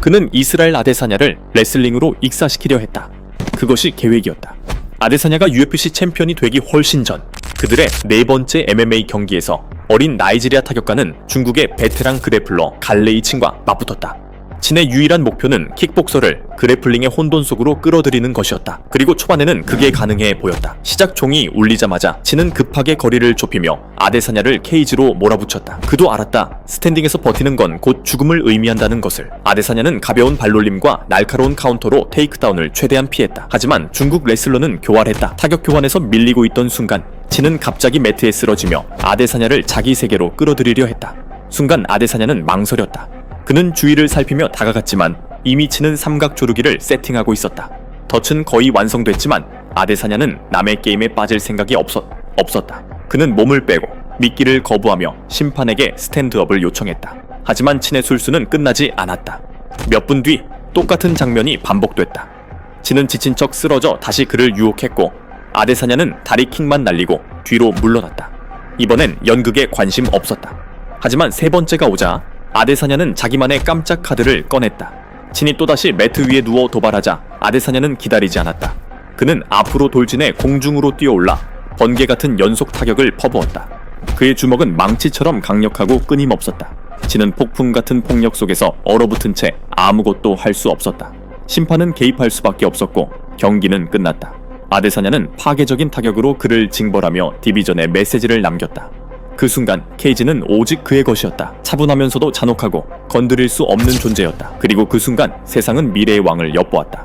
그는 이스라엘 아데사냐를 레슬링으로 익사시키려 했다. 그것이 계획이었다. 아데사냐가 UFC 챔피언이 되기 훨씬 전 그들의 네 번째 MMA 경기에서 어린 나이지리아 타격가는 중국의 베테랑 그래플러 갈레이 친과 맞붙었다. 진의 유일한 목표는 킥복서를 그래플링의 혼돈 속으로 끌어들이는 것이었다. 그리고 초반에는 그게 가능해 보였다. 시작 종이 울리자마자 진은 급하게 거리를 좁히며 아데사냐를 케이지로 몰아붙였다. 그도 알았다. 스탠딩에서 버티는 건 곧 죽음을 의미한다는 것을. 아데사냐는 가벼운 발놀림과 날카로운 카운터로 테이크다운을 최대한 피했다. 하지만 중국 레슬러는 교활했다. 타격 교환에서 밀리고 있던 순간 진은 갑자기 매트에 쓰러지며 아데사냐를 자기 세계로 끌어들이려 했다. 순간 아데사냐는 망설였다. 그는 주위를 살피며 다가갔지만 이미 치는 삼각 조르기를 세팅하고 있었다. 덫은 거의 완성됐지만 아데사냐는 남의 게임에 빠질 생각이 없었, 없었다. 그는 몸을 빼고 미끼를 거부하며 심판에게 스탠드업을 요청했다. 하지만 친의 술수는 끝나지 않았다. 몇 분 뒤 똑같은 장면이 반복됐다. 치는 지친 척 쓰러져 다시 그를 유혹했고 아데사냐는 다리 킥만 날리고 뒤로 물러났다. 이번엔 연극에 관심 없었다. 하지만 세 번째가 오자 아데사냐는 자기만의 깜짝 카드를 꺼냈다. 진이 또다시 매트 위에 누워 도발하자 아데사냐는 기다리지 않았다. 그는 앞으로 돌진해 공중으로 뛰어올라 번개 같은 연속 타격을 퍼부었다. 그의 주먹은 망치처럼 강력하고 끊임없었다. 진은 폭풍 같은 폭력 속에서 얼어붙은 채 아무것도 할 수 없었다. 심판은 개입할 수밖에 없었고 경기는 끝났다. 아데사냐는 파괴적인 타격으로 그를 징벌하며 디비전에 메시지를 남겼다. 그 순간 케이지는 오직 그의 것이었다. 차분하면서도 잔혹하고 건드릴 수 없는 존재였다. 그리고 그 순간 세상은 미래의 왕을 엿보았다.